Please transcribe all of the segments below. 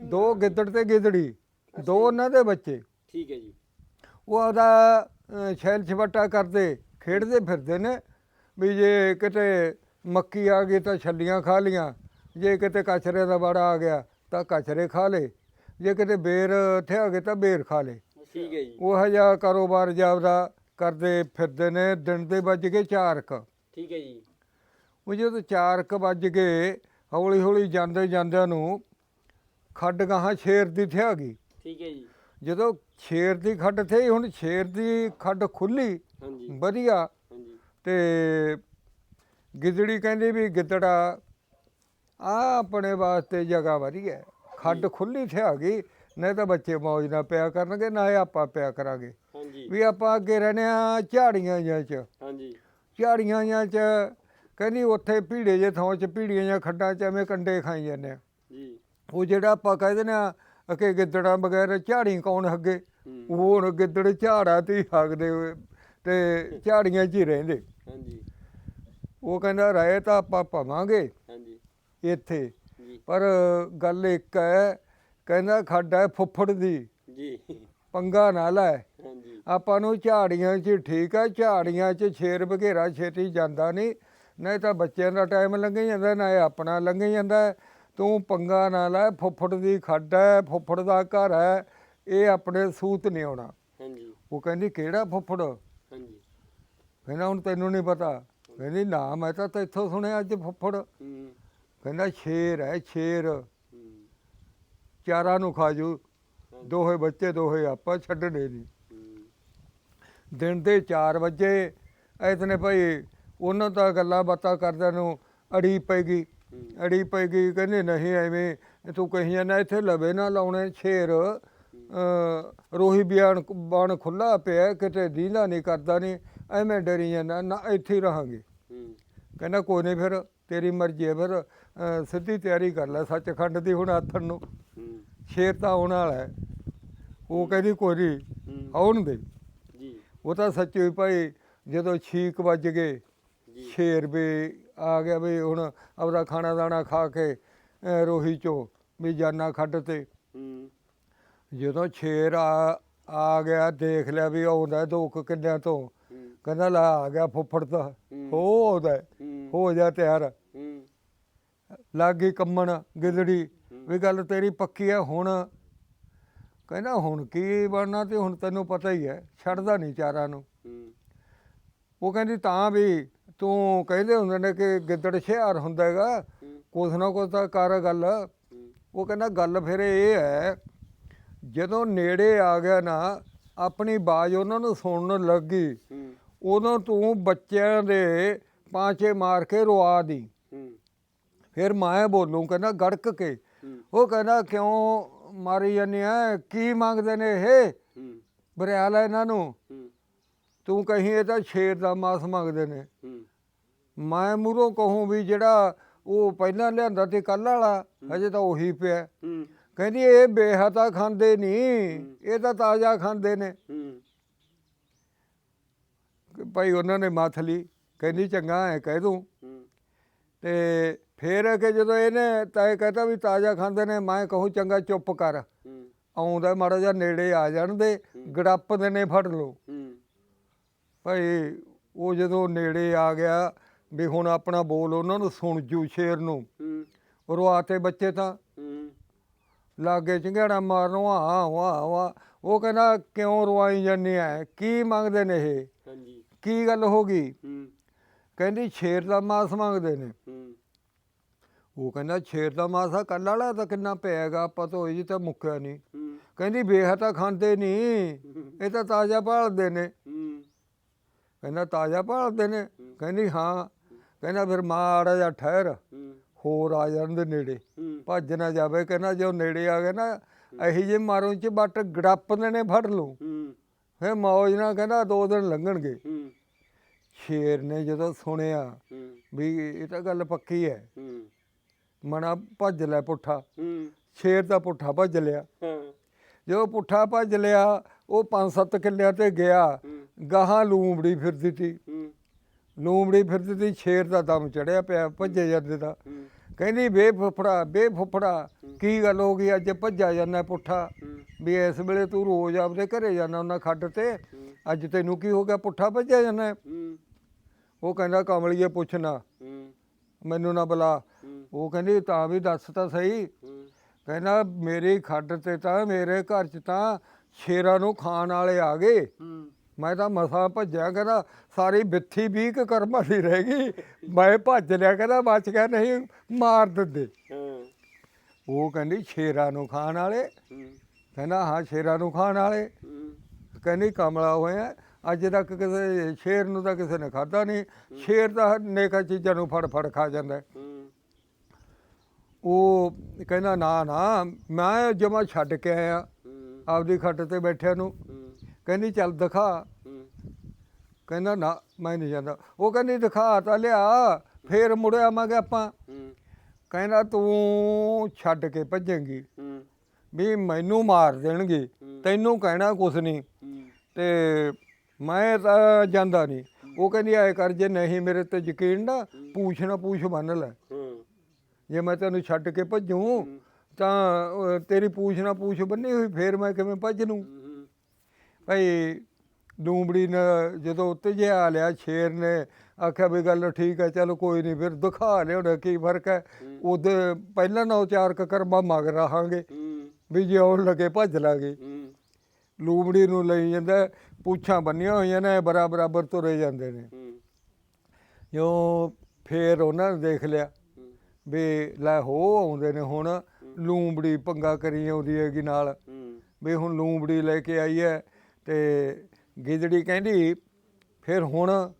ਦੋ ਗਿੱਦੜ ਤੇ ਗਿੱਦੜੀ ਦੋ ਉਹਨਾਂ ਦੇ ਬੱਚੇ। ਠੀਕ ਹੈ ਜੀ। ਉਹ ਆਦਾ ਛੈਲ ਛਵਟਾ ਕਰਦੇ ਖੇਡਦੇ ਫਿਰਦੇ ਨੇ ਵੀ ਜੇ ਕਿਤੇ ਮੱਕੀ ਆ ਗਈ ਤਾਂ ਛੱਲੀਆਂ ਖਾ ਲੀਆਂ ਜੇ ਕਿਤੇ ਕਚਰੇ ਦਾ ਬੜਾ ਆ ਗਿਆ ਤਾਂ ਕਚਰੇ ਖਾ ਲੇ ਜੇ ਕਿਤੇ ਬੇਰ ਇੱਥੇ ਆ ਗਏ ਤਾਂ ਬੇਰ ਖਾ ਲੇ। ਠੀਕ ਹੈ ਜੀ। ਉਹ ਜਿਹਾ ਕਾਰੋਬਾਰ ਜਾਪਦਾ ਕਰਦੇ ਫਿਰਦੇ ਨੇ ਦਿਨ ਦੇ ਵੱਜ ਗਏ ਚਾਰ ਕੁ ਠੀਕ ਹੈ ਜੀ। ਉਹ ਜਦੋਂ ਚਾਰ ਕੁ ਵੱਜ ਗਏ ਹੌਲੀ ਹੌਲੀ ਜਾਂਦੇ ਜਾਂਦਿਆਂ ਨੂੰ ਖੱਡ ਗਾਹਾਂ ਸ਼ੇਰ ਦੀ ਥਿਆ ਗਈ। ਠੀਕ ਹੈ ਜੀ। ਜਦੋਂ ਸ਼ੇਰ ਦੀ ਖੱਡ ਥਈ ਹੁਣ ਸ਼ੇਰ ਦੀ ਖੱਡ ਖੁੱਲੀ ਹਾਂਜੀ। ਵਧੀਆ। ਹਾਂਜੀ। ਤੇ ਗਿੱਦੜੀ ਕਹਿੰਦੀ ਵੀ ਗਿੱਦੜਾ ਆ ਆਪਣੇ ਵਾਸਤੇ ਜਗ੍ਹਾ ਵਧੀਆ ਹੈ। ਖੱਡ ਖੁੱਲੀ ਥਿਆ ਗਈ ਨਹੀਂ ਤਾਂ ਬੱਚੇ ਮੌਜ ਨਾਲ ਪਿਆ ਕਰਨਗੇ ਨਾ ਆਪਾਂ ਪਿਆ ਕਰਾਂਗੇ। ਹਾਂਜੀ। ਵੀ ਆਪਾਂ ਅੱਗੇ ਰਹਿੰਦੇ ਆ ਝਾੜੀਆਂ ਜਾਂ ਚ। ਹਾਂਜੀ। ਝਾੜੀਆਂ ਜਾਂ ਚ ਕਹਿੰਦੀ ਉੱਥੇ ਭੀੜੇ ਜੇ ਥਾਂ ਚ ਭੀੜੀਆਂ ਜਾਂ ਖੱਡਾਂ ਚ ਐਵੇਂ ਕੰਡੇ ਖਾਈ ਜਾਂਦੇ ਆ ਉਹ ਜਿਹੜਾ ਆਪਾਂ ਕਹਿ ਦਿੰਦੇ ਆ ਕਿ ਗਿੱਦੜਾਂ ਬਗੈਰ ਝਾੜੀ ਕੌਣ ਹੱਗੇ? ਉਹ ਹੁਣ ਗਿੱਦੜ ਝਾੜਾ ਤੇ ਹੱਗਦੇ ਹੋਏ ਤੇ ਝਾੜੀਆਂ 'ਚ ਹੀ ਰਹਿੰਦੇ। ਹਾਂਜੀ। ਉਹ ਕਹਿੰਦਾ ਰਾਏ ਤਾਂ ਆਪਾਂ ਪਾਵਾਂਗੇ ਹਾਂਜੀ। ਇੱਥੇ। ਪਰ ਗੱਲ ਇੱਕ ਹੈ ਕਹਿੰਦਾ ਖੱਡ ਫੁੱਫੜ ਦੀ। ਜੀ। ਪੰਗਾ ਨਾ ਲੈ। ਹਾਂਜੀ। ਆਪਾਂ ਨੂੰ ਝਾੜੀਆਂ 'ਚ ਠੀਕ ਹੈ ਝਾੜੀਆਂ 'ਚ ਸ਼ੇਰ ਬਘੇਰਾ ਛੇਤੀ ਜਾਂਦਾ ਨਹੀਂ ਨਹੀਂ ਤਾਂ ਬੱਚਿਆਂ ਦਾ ਟਾਈਮ ਲੰਘੀ ਜਾਂਦਾ ਨਾ ਇਹ ਆਪਣਾ ਲੰਘੀ ਜਾਂਦਾ। ਤੂੰ ਪੰਗਾ ਨਾ ਲੈ ਫੁੱਫੜ ਦੀ ਖੱਡ ਹੈ ਫੁੱਫੜ ਦਾ ਘਰ ਹੈ ਇਹ ਆਪਣੇ ਸੂਤ ਨਹੀਂ ਆਉਣਾ। ਹਾਂਜੀ। ਉਹ ਕਹਿੰਦੀ ਕਿਹੜਾ ਫੁੱਫੜ? ਹਾਂਜੀ। ਕਹਿੰਦਾ ਹੁਣ ਤੈਨੂੰ ਨਹੀਂ ਪਤਾ। ਕਹਿੰਦੀ ਨਾ ਮੈਂ ਤਾਂ ਤੈਥੋਂ ਸੁਣਿਆ ਅੱਜ ਫੁੱਫੜ। ਹੂੰ। ਕਹਿੰਦਾ ਸ਼ੇਰ ਹੈ ਸ਼ੇਰ। ਹੂੰ। ਚਾਰਾਂ ਨੂੰ ਖਾਜੂ ਦੋਹੇ ਬੱਚੇ ਦੋਹੇ ਆਪਾਂ ਛੱਡਣੇ ਨਹੀਂ। ਹੂੰ। ਦਿਨ ਦੇ 4 ਵਜੇ। ਇਤਨੇ ਭਾਈ ਉਹਨਾਂ ਤਾਂ ਗੱਲਾਂ ਬਾਤਾਂ ਕਰਦਿਆਂ ਨੂੰ ਅੜੀ ਪੈ ਗਈ। ਅੜੀ ਪੈ ਗਈ ਕਹਿੰਦੇ ਨਹੀਂ ਐਵੇਂ ਤੂੰ ਕਹੀ ਜਾਂਦਾ ਇੱਥੇ ਲਵੇ ਨਾ ਲਾਉਣੇ ਅਹ, ਰੋਹੀ ਬਿਆਨ ਬਾਣ ਖੁੱਲਾ ਪਿਆ ਕਿਤੇ ਦੀਨਾ ਨਹੀਂ ਕਰਦਾ ਨਹੀਂ ਐਵੇਂ ਡਰੀ ਜਾਂਦਾ ਨਾ ਇੱਥੇ ਹੀ ਰਹਾਂਗੇ। ਕਹਿੰਦਾ ਕੋਈ ਨਹੀਂ ਫਿਰ ਤੇਰੀ ਮਰਜ਼ੀ ਹੈ ਫਿਰ ਸਿੱਧੀ ਤਿਆਰੀ ਕਰ ਲੈ ਸੱਚਖੰਡ ਦੀ ਹੁਣ ਆਥਣ ਨੂੰ। ਸ਼ੇਰ ਤਾਂ ਆਉਣ ਵਾਲਾ ਹੈ। ਉਹ ਕਹਿੰਦੀ ਕੋਈ ਆਉਣ ਦੇ ਜੀ। ਉਹ ਤਾਂ ਸੱਚੇ ਭਾਈ ਜਦੋਂ ਛੀਕ ਵੱਜ ਗਏ ਸ਼ੇਰ ਵੀ ਆ ਗਿਆ ਵੀ ਹੁਣ ਆਪਦਾ ਖਾਣਾ ਦਾਣਾ ਖਾ ਕੇ ਅਹ, ਰੋਹੀ ਚੋਂ ਵੀ ਜਾਨਾ ਖੱਡ ਤੇ। ਹੂੰ। ਜਦੋਂ ਸ਼ੇਰ ਆ ਆ ਗਿਆ ਦੇਖ ਲਿਆ ਵੀ ਆਉਂਦਾ ਦੋ ਕੁ ਕਿੱਲਿਆਂ ਤੋਂ। ਹੂੰ। ਕਹਿੰਦਾ ਲੈ ਆ ਗਿਆ ਫੁੱਫੜ ਤਾਂ। ਹੂੰ। ਆਉਂਦਾ ਹੈ, ਹੂੰ। ਹੋ ਜਾ ਤਿਆਰ। ਹੂੰ। ਲੱਗ ਗਈ ਕੰਮਣ ਗਿੱਦੜੀ। ਵੀ ਗੱਲ ਤੇਰੀ ਪੱਕੀ ਹੈ ਹੁਣ ਕਹਿੰਦਾ ਹੁਣ ਕੀ ਬਣਨਾ ਤੇ ਹੁਣ ਤੈਨੂੰ ਪਤਾ ਹੀ ਹੈ ਛੱਡਦਾ ਨਹੀਂ ਚਾਰਾਂ ਨੂੰ। ਹੂੰ। ਉਹ ਕਹਿੰਦੀ ਤਾਂ ਵੀ ਤੂੰ ਕਹਿੰਦੇ ਹੁੰਦੇ ਨੇ ਕਿ ਗਿੱਦੜ ਸ਼ਿਆਰ ਹੁੰਦਾ ਹੈਗਾ, ਕੁਛ ਨਾ ਕੁਛ ਤਾਂ ਕਰ ਗੱਲ। ਉਹ ਕਹਿੰਦਾ ਗੱਲ ਫਿਰ ਇਹ ਹੈ, ਜਦੋਂ ਨੇੜੇ ਆ ਗਿਆ ਨਾ, ਆਪਣੀ ਬਾਜ ਉਹਨਾਂ ਨੂੰ ਸੁਣਨ ਲੱਗੀ। ਉਦੋਂ ਤੂੰ ਬੱਚਿਆਂ ਦੇ ਪਾਂਚੇ ਮਾਰ ਕੇ ਰਵਾ ਦੀ। ਫਿਰ ਮੈਂ ਬੋਲੂੰ, ਕਹਿੰਦਾ ਗੜਕ ਕੇ। ਉਹ ਕਹਿੰਦਾ, ਕਿਉਂ ਮਾਰੀ ਜਾਂਦੇ ਆ ਕੀ ਮੰਗਦੇ ਨੇ ਇਹ? ਬਰਿਆਲ ਹੈ ਇਹਨਾਂ ਨੂੰ? ਤੂੰ ਕਹੀਂ, ਇਹ ਤਾਂ ਸ਼ੇਰ ਦਾ ਮਾਸ ਮੰਗਦੇ ਨੇ। ਮੈਂ ਮੂਹਰੋਂ ਕਹੂੰ ਵੀ ਜਿਹੜਾ ਉਹ ਪਹਿਲਾਂ ਲਿਆਂਦਾ ਤੇ ਕੱਲ ਵਾਲਾ ਹਜੇ ਤਾਂ ਉਹੀ ਪਿਆ। ਹੂੰ। ਕਹਿੰਦੀ ਇਹ ਬੇਹਤਾ ਖਾਂਦੇ ਨਹੀਂ ਇਹ ਤਾਂ ਤਾਜ਼ਾ ਖਾਂਦੇ ਨੇ। ਭਾਈ ਉਹਨਾਂ ਨੇ ਮੱਥ ਲਈ ਕਹਿੰਦੀ ਚੰਗਾ ਹੈ ਕਹਿ ਦੂੰ। ਤੇ ਫੇਰ ਕਿ ਜਦੋਂ ਇਹਨੇ ਤਾਂ ਇਹ ਕਹਤਾ ਵੀ ਤਾਜ਼ਾ ਖਾਂਦੇ ਨੇ ਮੈਂ ਕਹੂੰ ਚੰਗਾ ਚੁੱਪ ਕਰ। ਆਉਂਦਾ ਮਾੜਾ ਜਿਹਾ ਨੇੜੇ ਆ ਜਾਣ ਦੇ ਗੜੱਪ ਦੇ ਨੇ ਫੜ ਲਓ। ਹੂੰ। ਭਾਈ ਉਹ ਜਦੋਂ ਨੇੜੇ ਆ ਗਿਆ ਵੀ ਹੁਣ ਆਪਣਾ ਬੋਲ ਉਹਨਾਂ ਨੂੰ ਸੁਣ ਜੂ ਸ਼ੇਰ ਨੂੰ। ਹੂੰ। ਰਵਾਤੇ ਬੱਚੇ ਤਾਂ ਹੂੰ। ਲਾਗੇ ਚੰਗੜਾ ਮਾਰਨ ਵਾਹ ਵਾਹ ਵਾਹ ਉਹ ਕਹਿੰਦਾ ਕਿਉਂ ਰਵਾਈ ਜਾਂਦੇ ਆ? ਕੀ ਮੰਗਦੇ ਨੇ ਇਹ? ਹਾਂਜੀ। ਕੀ ਗੱਲ ਹੋ ਗਈ? ਹੂੰ। ਕਹਿੰਦੀ ਸ਼ੇਰ ਦਾ ਮਾਸ ਮੰਗਦੇ ਨੇ। ਹੂੰ। ਉਹ ਕਹਿੰਦਾ ਸ਼ੇਰ ਦਾ ਮਾਸ ਆ ਕੱਲ ਵਾਲਾ ਤਾਂ ਕਿੰਨਾ ਪਿਆਗਾ ਆਪਾਂ ਤਾਂ ਹੋਈ ਜੀ ਤਾਂ ਮੁੱਕਿਆ ਨਹੀਂ। ਹੂੰ। ਕਹਿੰਦੀ ਬੇਹਤਾ ਖਾਂਦੇ ਨਹੀਂ ਇਹ ਤਾਂ ਤਾਜ਼ਾ ਭਾਲਦੇ ਨੇ। ਹੂੰ। ਕਹਿੰਦਾ ਤਾਜ਼ਾ ਭਾਲਦੇ ਨੇ? ਕਹਿੰਦੀ ਹਾਂ। ਕਹਿੰਦਾ ਫਿਰ ਮਾੜਾ ਜਿਹਾ ਠਹਿਰ ਹੋਰ ਆ ਜਾਣ ਦੇ ਨੇੜੇ। ਭੱਜ ਨਾ ਜਾਵੇ ਕਹਿੰਦਾ ਜੋ ਨੇੜੇ ਆ ਗਏ ਨਾ ਇਹੀ ਜੇ ਮਾਰੋਂ ਚ ਬੱਟ ਗੜੱਪ ਦੇ ਨੇ ਫੜ ਲਓ ਹੂੰ। ਫੇ ਮੌਜ ਨਾਲ ਕਹਿੰਦਾ ਦੋ ਦਿਨ ਲੰਘਣਗੇ। ਸ਼ੇਰ ਨੇ ਜਦੋਂ ਸੁਣਿਆ ਵੀ ਇਹ ਤਾਂ ਗੱਲ ਪੱਕੀ ਹੈ। ਮਣਾ ਭੱਜ ਲੈ ਪੁੱਠਾ। ਸ਼ੇਰ ਦਾ ਪੁੱਠਾ ਭੱਜ ਲਿਆ। ਜਦੋਂ ਪੁੱਠਾ ਭੱਜ ਲਿਆ ਉਹ 5-7 ਕਿੱਲਿਆਂ ਤੇ ਗਿਆ। ਗਾਹਾਂ ਲੂੰਬੜੀ ਫਿਰਦੀ ਹੂੰ। ਲੂੰਬੜੀ ਫਿਰਦੀ ਤੀ, ਸ਼ੇਰ ਦਾ ਦਮ ਚੜਿਆ ਪਿਆ, ਭੱਜੇ ਜਾਂਦੇ ਦਾ ਕਹਿੰਦੀ ਬੇ ਫੁੱਫੜਾ ਬੇ ਫੁੱਫੜਾ, ਕੀ ਗੱਲ ਹੋ ਗਈ? ਅੱਜ ਭੱਜਾ ਜਾਂਦਾ ਪੁੱਠਾ। ਵੀ ਇਸ ਵੇਲੇ ਤੂੰ ਰੋਜ਼ ਆਪਦੇ ਘਰੇ ਜਾਂਦਾ ਉਹਨਾਂ ਖੱਡ ਤੇ। ਅੱਜ ਤੈਨੂੰ ਕੀ ਹੋ ਗਿਆ? ਪੁੱਠਾ ਭੱਜਿਆ ਜਾਂਦਾ ਉਹ ਕਹਿੰਦਾ, ਕਮਲੀਏ ਪੁੱਛਣਾ ਮੈਨੂੰ ਨਾ ਬੁਲਾ। ਉਹ ਕਹਿੰਦੀ, ਤਾਂ ਵੀ ਦੱਸ ਤਾਂ ਸਹੀ। ਕਹਿੰਦਾ, ਮੇਰੀ ਖੱਡ ਤੇ ਤਾਂ, ਮੇਰੇ ਘਰ ਚ ਤਾਂ ਸ਼ੇਰਾਂ ਨੂੰ ਖਾਣ ਵਾਲੇ ਆ ਗਏ। ਮੈਂ ਤਾਂ ਮਸਾਂ ਭੱਜਿਆ ਕਹਿੰਦਾ ਸਾਰੀ ਬਿੱਥੀ ਵੀਹ ਕੁ ਕਰਮਾਂ ਦੀ ਰਹਿ ਗਈ। ਮੈਂ ਭੱਜ ਲਿਆ ਕਹਿੰਦਾ ਬਚ ਗਿਆ ਨਹੀਂ ਮਾਰ ਦਿੰਦੇ। ਉਹ ਕਹਿੰਦੀ ਸ਼ੇਰਾਂ ਨੂੰ ਖਾਣ ਵਾਲੇ। ਕਹਿੰਦਾ ਹਾਂ ਸ਼ੇਰਾਂ ਨੂੰ ਖਾਣ ਵਾਲੇ। ਕਹਿੰਦੀ ਕਮਲਾ ਹੋਇਆ ਅੱਜ ਤੱਕ ਕਿਸੇ ਸ਼ੇਰ ਨੂੰ ਤਾਂ ਕਿਸੇ ਨੇ ਖਾਦਾ ਨਹੀਂ। ਸ਼ੇਰ ਤਾਂ ਨੇਕਾ ਚੀਜ਼ਾਂ ਨੂੰ ਫੜ ਫੜ ਖਾ ਜਾਂਦਾ। ਉਹ ਕਹਿੰਦਾ ਨਾ ਨਾ ਮੈਂ ਜਮਾ ਛੱਡ ਕੇ ਆਇਆ। ਆਪਦੀ ਖੱਟ ਤੇ ਬੈਠਿਆ ਨੂੰ। ਕਹਿੰਦੀ ਚੱਲ ਦਿਖਾ। ਕਹਿੰਦਾ ਨਾ, ਮੈਂ ਨਹੀਂ ਜਾਂਦਾ। ਉਹ ਕਹਿੰਦੀ ਦਿਖਾ ਤਾਂ ਲਿਆ, ਫੇਰ ਮੁੜ ਆਵਾਂਗੇ ਆਪਾਂ। ਕਹਿੰਦਾ ਤੂੰ ਛੱਡ ਕੇ ਭੱਜੇਂਗੀ। ਵੀ ਮੈਨੂੰ ਮਾਰ ਦੇਣਗੇ, ਤੈਨੂੰ ਕਹਿਣਾ ਕੁਛ ਨਹੀਂ। ਤੇ ਮੈਂ ਤਾਂ ਜਾਂਦਾ ਨਹੀਂ। ਉਹ ਕਹਿੰਦੀ ਆਏ ਕਰ, ਜੇ ਨਹੀਂ ਮੇਰੇ ਤੇ ਯਕੀਨ ਨਾ, ਪੂਛ ਨਾ ਪੂਛ ਬੰਨ ਲੈ। ਜੇ ਮੈਂ ਤੈਨੂੰ ਛੱਡ ਕੇ ਭੱਜੂ, ਤਾਂ ਤੇਰੀ ਪੂਛ ਨਾ ਪੂਛ ਬੰਨੀ ਹੋਈ, ਫੇਰ ਮੈਂ ਕਿਵੇਂ ਭੱਜ ਲੂੰ? ਭਾਈ ਡੂੰਬੜੀ ਨੇ ਜਦੋਂ ਉੱਤੇ ਜਿਹਾ ਆ ਲਿਆ ਸ਼ੇਰ ਨੇ ਆਖਿਆ ਵੀ ਗੱਲ ਠੀਕ ਹੈ ਚਲੋ ਕੋਈ ਨਹੀਂ ਫਿਰ ਦਿਖਾ ਲਿਆਉਣਾ ਕੀ ਫ਼ਰਕ ਹੈ। ਉਹਦੇ ਪਹਿਲਾਂ ਨਾ ਚਾਰ ਕੁ ਕਰਮਾ ਮਗ ਰਹਾਂਗੇ। ਵੀ ਜੇ ਆਉਣ ਲੱਗੇ ਭੱਜ ਲਾਂਗੇ। ਲੂੰਬੜੀ ਨੂੰ ਲਈ ਜਾਂਦਾ ਪੁੱਛਾਂ ਬੰਨੀਆਂ ਹੋਈਆਂ ਨੇ ਬਰਾ ਬਰਾਬਰ ਤੁਰੇ ਜਾਂਦੇ ਨੇ। ਜੋ ਫੇਰ ਉਹਨਾਂ ਨੇ ਦੇਖ ਲਿਆ ਵੀ ਲੈ ਹੋ ਆਉਂਦੇ ਨੇ ਹੁਣ ਲੂੰਬੜੀ ਪੰਗਾ ਕਰੀ ਆਉਂਦੀ ਹੈਗੀ ਨਾਲ। ਵੀ ਹੁਣ ਲੂੰਬੜੀ ਲੈ ਕੇ ਆਈ ਹੈ ਤੇ ਗਿੱਦੜੀ ਕਹਿੰਦੀ ਫਿਰ ਹੁਣ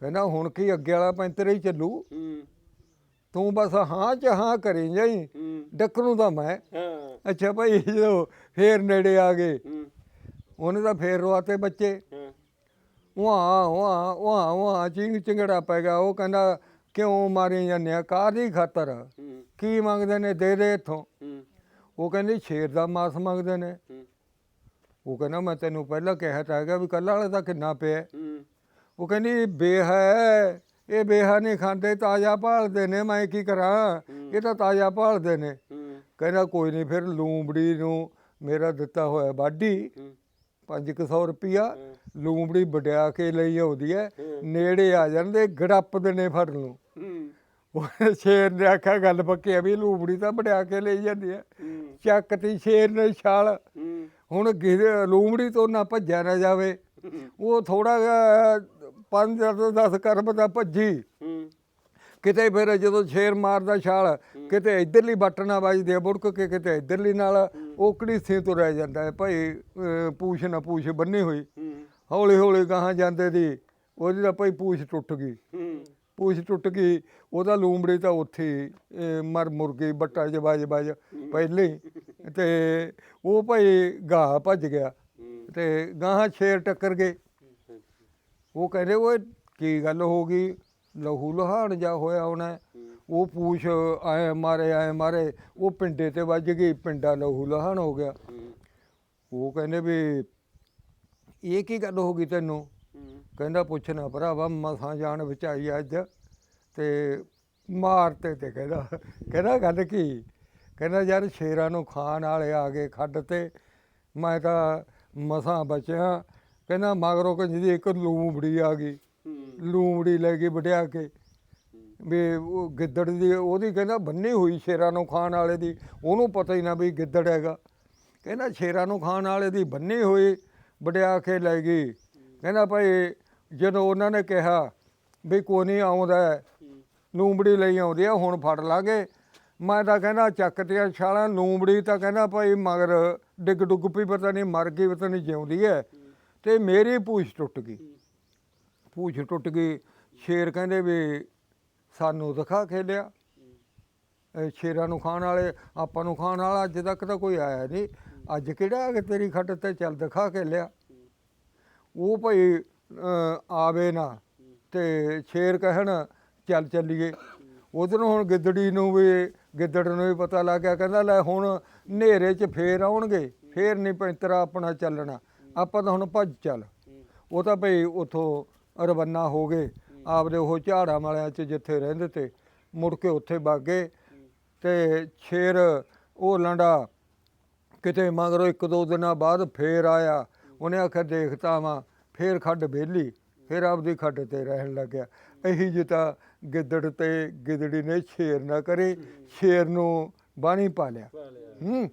ਕਹਿੰਦਾ ਹੁਣ ਕੀ ਅੱਗੇ ਵਾਲਾ ਪੈਂਤਰੇ ਹੀ ਚੱਲੂ। ਤੂੰ ਬਸ ਹਾਂ ਚ ਹਾਂ ਕਰੀ ਜਾਈ। ਡੱਕਰੂ ਦਾ ਮੈਂ। ਹਾਂ। ਅੱਛਾ ਭਾਈ ਜਦੋਂ ਫੇਰ ਨੇੜੇ ਆ ਗਏ। ਹੂੰ। ਉਹਨੇ ਤਾਂ ਫੇਰ ਰਵਾਤੇ ਬੱਚੇ। ਹਾਂ। ਵਾਹ ਵਾਹ ਵਾਹ ਵਾਹ ਚਿੰਗ ਚਿੰਗੜਾ ਪੈ ਗਿਆ। ਉਹ ਕਹਿੰਦਾ ਕਿਉਂ ਮਾਰੀ ਜਾਂਦੇ ਆ? ਕਾਹਦੀ ਖਾਤਰ? ਹੂੰ। ਕੀ ਮੰਗਦੇ ਨੇ? ਦੇ ਦੇ ਇੱਥੋਂ। ਉਹ ਕਹਿੰਦੀ ਸ਼ੇਰ ਦਾ ਮਾਸ ਮੰਗਦੇ ਨੇ। ਉਹ ਕਹਿੰਦਾ ਮੈਂ ਤੈਨੂੰ ਪਹਿਲਾਂ ਕਿਹਾ ਤਾਂ ਹੈਗਾ ਵੀ ਕੱਲ੍ਹ ਵਾਲੇ ਦਾ ਕਿੰਨਾ ਪਿਆ ਹੂੰ। ਉਹ ਕਹਿੰਦੀ ਬੇਹਾ ਹੈ, ਇਹ ਬੇਹਾ ਨਹੀਂ ਖਾਂਦੇ ਤਾਜ਼ਾ ਭਾਲਦੇ ਨੇ ਮੈਂ ਕੀ ਕਰਾਂ? ਇਹ ਤਾਂ ਤਾਜ਼ਾ ਭਾਲਦੇ ਨੇ। ਕਹਿੰਦਾ ਕੋਈ ਨਹੀਂ ਫਿਰ ਲੂੰਬੜੀ ਨੂੰ ਮੇਰਾ ਦਿੱਤਾ ਹੋਇਆ ਬਾਡੀ ਹੂੰ। 500 ਰੁਪਿਆ ਲੂੰਬੜੀ ਵਡਿਆ ਕੇ ਲਈ ਆਉਂਦੀ ਹੈ। ਨੇੜੇ ਆ ਜਾਂਦੇ ਗੜੱਪ ਦੇ ਨੇ ਫੜ ਨੂੰ ਉਹ ਸ਼ੇਰ ਨੇ ਆਖਿਆ ਗੱਲ ਪੱਕੀ ਆ ਵੀ ਲੂੰਬੜੀ ਤਾਂ ਵਡਿਆ ਕੇ ਲਈ ਜਾਂਦੀ ਹੈ। ਹੂੰ। ਚੱਕਤੀ ਸ਼ੇਰ ਨੇ ਛਾਲ। ਹੁਣ ਗਿਰ- ਲੂੰਬੜੀ ਤੋਂ ਨਾ ਭੱਜਿਆ ਨਾ ਜਾਵੇ। ਉਹ ਥੋੜਾ ਪੰਜ ਤੋਂ 10 ਕਰਮ ਦਾ ਭੱਜੀ। ਕਿਤੇ ਫਿਰ ਜਦੋਂ ਸ਼ੇਰ ਮਾਰਦਾ ਛਾਲ ਕਿਤੇ ਇਧਰਲੀ ਬੱਟ ਨਾ ਵੱਜਦੀ ਆ ਬੁੜਕ ਕੇ ਕਿਤੇ ਇਧਰਲੀ ਨਾਲ। ਓਕੜੀ ਸੇ ਤੁਰਿਆ ਜਾਂਦਾ ਹੈ? ਭਾਈ ਪੂਛ ਨਾ ਪੂਛ ਬੰਨੀ ਹੋਈ। ਹੌਲੀ ਹੌਲੀ ਗਾਹਾਂ ਜਾਂਦੇ ਦੀ ਉਹਦੀ ਤਾਂ ਭਾਈ ਪੂਛ ਟੁੱਟ ਗਈ। ਪੂਛ ਟੁੱਟ ਗਈ ਉਹਦਾ ਲੂੰਬੜੀ ਤਾਂ ਉੱਥੇ ਮਰ ਮੁਰ ਗਈ ਬੱਟਾ ਚ ਵੱਜ ਵੱਜ ਪਹਿਲੇ। ਤੇ ਉਹ ਭਾਈ ਗਾਹ ਭੱਜ ਗਿਆ ਤੇ ਗਾਹਾਂ ਸ਼ੇਰ ਟੱਕਰ ਗਏ। ਉਹ ਕਹਿੰਦੇ ਓਏ ਕੀ ਗੱਲ ਹੋ ਗਈ? ਲਹੂ ਲਹਾਣ ਜਾ ਹੋਇਆ ਹੋਣਾ ਉਹ ਪੂਛ ਆਏ ਮਾਰੇ ਆਏ ਮਾਰੇ ਉਹ ਪਿੰਡੇ ਤੇ ਵੱਜ ਗਈ ਪਿੰਡਾ ਲਹੂ ਲਹਾਣ ਹੋ ਗਿਆ। ਉਹ ਕਹਿੰਦੇ ਵੀ ਇਹ ਕੀ ਗੱਲ ਹੋ ਗਈ ਤੈਨੂੰ? ਕਹਿੰਦਾ ਪੁੱਛਣਾ ਭਰਾਵਾ ਮਸਾਂ ਜਾਨ ਬਚਾਈ ਅੱਜ। ਤੇ ਮਾਰਤੇ ਤੇ ਕਹਿੰਦਾ ਕਹਿੰਦਾ ਗੱਲ ਕੀ? ਕਹਿੰਦਾ ਯਾਰ ਸ਼ੇਰਾਂ ਨੂੰ ਖਾਣ ਵਾਲੇ ਆ ਗਏ ਖੱਡ ਤੇ। ਮੈਂ ਤਾਂ ਮਸਾਂ ਬਚਿਆ। ਕਹਿੰਦਾ ਮਗਰੋਂ ਕਹਿੰਦੀ ਇੱਕ ਲੂੰਬੜੀ ਆ ਗਈ। ਲੂੰਬੜੀ ਲੈ ਕੇ ਵਡਿਆ ਕੇ। ਵੀ ਉਹ ਗਿੱਦੜ ਦੀ ਉਹਦੀ ਕਹਿੰਦਾ ਬੰਨੀ ਹੋਈ ਸ਼ੇਰਾਂ ਨੂੰ ਖਾਣ ਵਾਲੇ ਦੀ। ਉਹਨੂੰ ਪਤਾ ਹੀ ਨਾ ਵੀ ਗਿੱਦੜ ਹੈਗਾ। ਕਹਿੰਦਾ ਸ਼ੇਰਾਂ ਨੂੰ ਖਾਣ ਵਾਲੇ ਦੀ ਬੰਨੀ ਹੋਈ ਵਡਿਆ ਕੇ ਲੈ ਗਈ। ਕਹਿੰਦਾ ਭਾਈ ਜਦੋਂ ਉਹਨਾਂ ਨੇ ਕਿਹਾ ਵੀ ਕੋਈ ਨਹੀਂ ਆਉਂਦਾ ਲੂੰਬੜੀ ਲਈ ਆਉਂਦੀ ਆ ਹੁਣ ਫੜ ਲਾਂਗੇ। ਮੈਂ ਤਾਂ ਕਹਿੰਦਾ ਚੱਕ ਤੇ ਛਾਲਾਂ, ਲੂੰਬੜੀ ਤਾਂ ਕਹਿੰਦਾ ਭਾਈ ਮਗਰ ਡਿੱਗ ਡੁੱਗ ਪਈ, ਪਤਾ ਨਹੀਂ ਮਰ ਗਈ, ਪਤਾ ਨਹੀਂ ਜਿਉਂਦੀ ਹੈ ਤੇ ਮੇਰੀ ਪੂਛ ਟੁੱਟ ਗਈ। ਪੂਛ ਟੁੱਟ ਗਈ। ਸ਼ੇਰ ਕਹਿੰਦੇ ਵੀ ਸਾਨੂੰ ਦਿਖਾ ਖੇਲਿਆ ਸ਼ੇਰਾਂ ਨੂੰ ਖਾਣ ਵਾਲੇ, ਆਪਾਂ ਨੂੰ ਖਾਣ ਵਾਲਾ ਅੱਜ ਤੱਕ ਤਾਂ ਕੋਈ ਆਇਆ ਨਹੀਂ ਅੱਜ ਕਿਹੜਾ ਆ ਕੇ ਤੇਰੀ ਖੱਟ ਤੇ ਚੱਲ ਦਿਖਾ ਕੇ ਲਿਆ ਉਹ ਭਾਈ ਆਵੇ ਨਾ ਤੇ ਸ਼ੇਰ ਕਹਿਣ, ਚੱਲ ਚੱਲੀਏ। ਉਧਰੋਂ ਹੁਣ ਗਿੱਦੜੀ ਨੂੰ ਵੀ ਗਿੱਦੜ ਨੂੰ ਵੀ ਪਤਾ ਲੱਗ ਗਿਆ, ਕਹਿੰਦਾ ਲੈ ਹੁਣ ਹਨੇਰੇ 'ਚ ਫੇਰ ਆਉਣਗੇ, ਫੇਰ ਨਹੀਂ ਪੈਂਤਰਾ ਆਪਣਾ ਚੱਲਣਾ, ਆਪਾਂ ਤਾਂ ਹੁਣ ਭੱਜ ਚੱਲ। ਉਹ ਤਾਂ ਭਈ ਉਥੋਂ ਰਵੰਨਾ ਹੋ ਗਏ, ਆਪਦੇ ਉਹ ਝਾੜਾਂ ਵਾਲਿਆਂ 'ਚ ਜਿੱਥੇ ਰਹਿੰਦੇ ਤੇ ਮੁੜ ਕੇ ਉੱਥੇ ਬਾਗੇ ਗਏ ਤੇ ਸ਼ੇਰ ਉਹ ਲੰਡਾ ਕਿਤੇ ਮਗਰੋਂ ਇੱਕ ਦੋ ਦਿਨਾਂ ਬਾਅਦ ਫੇਰ ਆਇਆ, ਉਹਨੇ ਆਖਿਆ ਦੇਖਤਾ ਵਾਂ, ਫੇਰ ਖੱਡ ਵੇਲੀ ਫਿਰ ਆਪਦੀ ਖੱਡ ਤੇ ਰਹਿਣ ਲੱਗਿਆ। ਇਹੀ ਜਿਹਾ ਗਿੱਦੜ ਤੇ ਗਿੱਦੜੀ ਨੇ ਸ਼ੇਰ ਨਾ ਕਰੇ ਸ਼ੇਰ ਨੂੰ ਬਾਣੀ ਪਾ ਲਿਆ। ਹੂੰ।